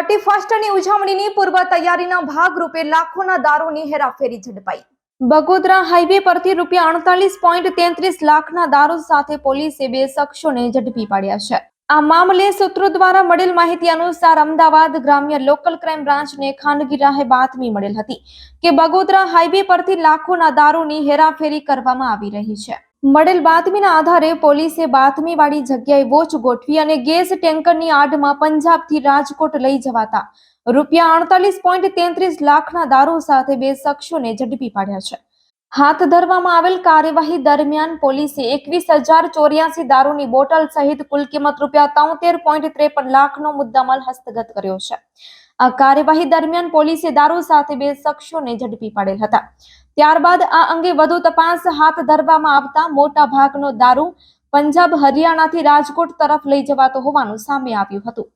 Thirty ફર્સ્ટની ઉજવણીની પૂર્વ તૈયારીના ભાગરૂપે લાખોના દારૂની હેરાફેરી ઝડપાઈ. બગોદરા હાઈવે પરથી રૂપિયા અડતાલીસ પોઈન્ટ તેત્રીસ લાખના દારૂ સાથે પોલીસે બે શખ્સોને ઝડપી પાડ્યા છે. આ મામલે સૂત્રો દ્વારા મળેલ માહિતી અનુસાર અમદાવાદ ગ્રામ્ય લોકલ ક્રાઇમ બ્રાન્ચને ખાનગી રાહે બાતમી મળેલ હતી કે બગોદરા હાઈવે પરથી લાખોના દારૂની હેરાફેરી કરવામાં આવી રહી છે. મળેલ બાતમીના આધારે પોલીસે બાતમીવાળી જગ્યાએ વોચ ગોઠવી અને ગેસ ટેન્કરની આડમાં પંજાબથી રાજકોટ લઈ જવાતા રૂપિયા અડતાલીસ પોઈન્ટ તેત્રીસ લાખના દારૂ સાથે બે શખ્સોને ઝડપી પાડ્યા છે. હાથ ધરવામાં આવેલ કાર્યવાહી દરમિયાન પોલીસે એકવીસ હજાર ચોર્યાસી દારૂની બોટલ સહિત કુલ કિંમત રૂપિયા તોતેર પોઈન્ટ ત્રેપન લાખનો મુદ્દામાલ હસ્તગત કર્યો છે. આ કાર્યવાહી દરમિયાન પોલીસે દારૂ સાથે બે શખ્સોને ઝડપી પાડેલ હતા. ત્યારબાદ આ અંગે વધુ તપાસ હાથ ધરવામાં આવતા મોટા ભાગનો દારૂ પંજાબ, હરિયાણાથી રાજકોટ તરફ લઈ જવાતો હોવાનું સામે આવ્યું હતું.